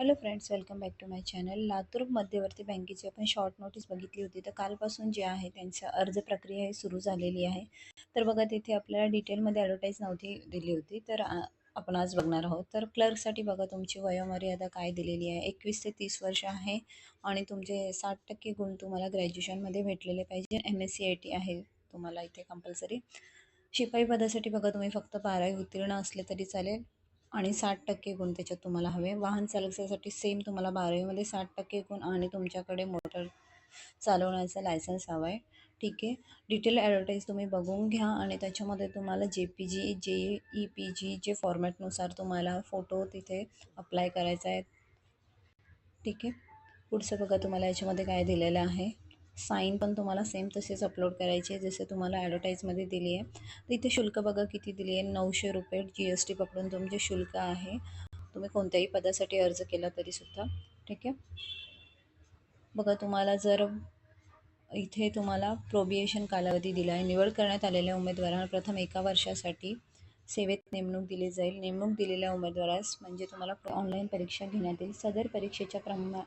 Hello friends welcome back to my channel Latur मध्यवर्ती बँकेची आपण शॉर्ट नोटीस बघितली होती. तर कालपासून जे आहे त्यांचं अर्ज प्रक्रिया ही सुरू झालेली आहे. तर बघा तिथे आपल्याला डिटेलमध्ये ॲडव्हर्टाईज नव्हती दिली होती. तर आ- आपण आज बघणार आहोत. तर क्लर्कसाठी बघा तुमची वयोमर्यादा काय दिलेली आहे? एकवीस ते तीस वर्ष आहे आणि तुमचे साठ टक्के गुण तुम्हाला ग्रॅज्युएशनमध्ये भेटलेले पाहिजे. M S C I T आहे तुम्हाला इथे कंपल्सरी शिपाई पदासाठी बघा तुम्ही फक्त बारावी उत्तीर्ण असले तरी चालेल. आणि साठ टक्के गुण त्याच्यात तुम्हाला हवे वाहन चालकासाठी सेम तुम्हाला बारावीमध्ये साठ टक्के गुण आणि तुमच्याकडे मोटर चालवण्याचा लायसन्स हवा आहे. ठीक आहे. डिटेल ॲडव्हर्टाईज तुम्ही बघून घ्या आणि त्याच्यामध्ये तुम्हाला जे पी जी जे ई पी जी जे फॉर्मॅटनुसार तुम्हाला फोटो तिथे अप्लाय करायचा आहे. ठीक आहे. पुढचं बघा तुम्हाला याच्यामध्ये काय दिलेलं आहे. साईन पण तुम्हाला सेम तसेच अपलोड करायचे जसे तुम्हाला ॲडव्हर्टाईजमध्ये दिली आहे. तर इथे शुल्क बघा किती दिली आहे नऊशे रुपये जी एस टी पकडून तुमचे शुल्क आहे. तुम्ही कोणत्याही पदासाठी अर्ज केला तरीसुद्धा ठीक आहे? बघा तुम्हाला जर इथे तुम्हाला प्रोबिएशन कालावधी दिला आहे निवड करण्यात आलेल्या उमेदवारांना प्रथम एका वर्षासाठी सेवेत नेमणूक दिली जाईल. नेमणूक दिलेल्या उमेदवारास म्हणजे तुम्हाला ऑनलाईन परीक्षा घेण्यात येईल. सदर परीक्षेच्या प्रमा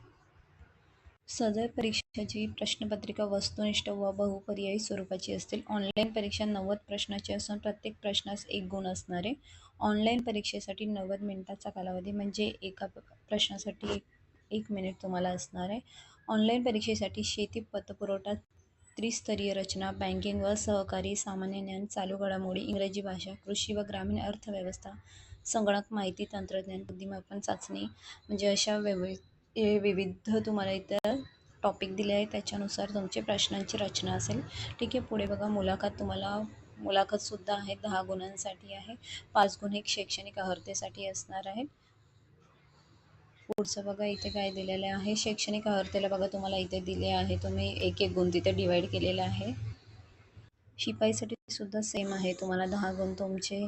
सदर परीक्षेची प्रश्नपत्रिका वस्तुनिष्ठ व बहुपर्यायी स्वरूपाची असतील. ऑनलाईन परीक्षा नव्वद प्रश्नाची असून प्रत्येक प्रश्नास एक गुण असणारे. ऑनलाईन परीक्षेसाठी नव्वद मिनिटाचा कालावधी म्हणजे एका प्रश्नासाठी एक एक मिनिट तुम्हाला असणार. आहे ऑनलाईन परीक्षेसाठी शेती पतपुरवठा त्रिस्तरीय रचना बँकिंग व सहकारी सामान्य ज्ञान चालू घडामोडी इंग्रजी भाषा कृषी व ग्रामीण अर्थव्यवस्था संगणक माहिती तंत्रज्ञान बुद्धिमापन चाचणी म्हणजे अशा वेगवेगळ्या हे विविध तुम्हाला इथं टॉपिक दिले आहे त्याच्यानुसार तुमचे प्रश्नांची रचना असेल. ठीक आहे पुढे बघा. मुलाखत तुम्हाला मुलाखतसुद्धा आहे. दहा गुणांसाठी आहे. पाच गुण हे शैक्षणिक अर्हतेसाठी असणार आहेत. पुढचं बघा इथे काय दिलेलं आहे? शैक्षणिक अर्हतेला बघा तुम्हाला इथे दिले आहे. तुम्ही एक एक गुण तिथे डिवाईड केलेलं आहे. शिपाईसाठी सुद्धा सेम आहे. तुम्हाला दहा गुण तुमचे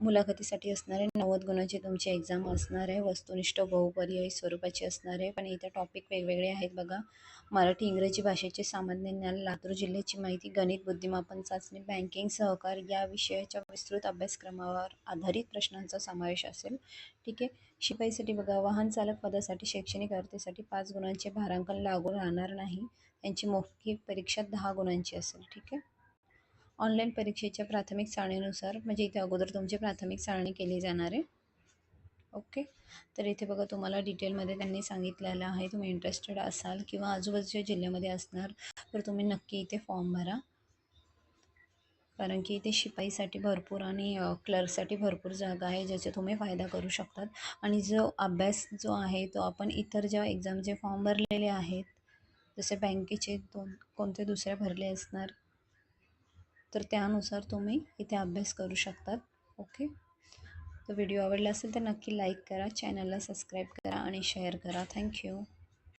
मुलाखतीसाठी असणार आहे नव्वद गुणाची तुमची एक्झाम असणार आहे वस्तुनिष्ठ बहुपर्यायी स्वरूपाची असणार आहे. पण इथे टॉपिक वेगवेगळे आहेत बघा. मराठी इंग्रजी भाषेचे सामान्य ज्ञान लातूर जिल्ह्याची माहिती गणित बुद्धिमापन चाचणी बँकिंग सहकार या विषयाच्या विस्तृत अभ्यासक्रमावर आधारित प्रश्नांचा समावेश असेल. ठीक आहे? शिपाईसाठी बघा वाहन चालक पदासाठी शैक्षणिक अर्हतेसाठी पाच गुणांचे भारांकन लागू राहणार नाही. त्यांची मौखिक परीक्षा दहा गुणांची असेल. ठीक आहे? ऑनलाईन परीक्षेच्या प्राथमिक चाळणीनुसार म्हणजे इथे अगोदर तुमची प्राथमिक चाळणी केली जाणार आहे. ओके? तर इथे बघा तुम्हाला डिटेलमध्ये त्यांनी सांगितलेलं आहे. तुम्ही इंटरेस्टेड असाल किंवा आजूबाजूच्या जिल्ह्यामध्ये असणार तर तुम्ही नक्की इथे फॉर्म भरा. कारण की इथे शिपाईसाठी भरपूर आणि क्लर्कसाठी भरपूर जागा आहे ज्याचा तुम्ही फायदा करू शकतात. आणि जो अभ्यास जो आहे तो आपण इतर ज्या एक्झामचे फॉर्म भरलेले आहेत जसे बँकेचे दोन कोणते दुसरे भरले असणार तर त्यानुसार तुम्ही इथे अभ्यास करू शकतात. ओके तर व्हिडिओ आवडला असेल तर नक्की लाईक करा चॅनलला सबस्क्राईब करा आणि शेअर करा. थँक्यू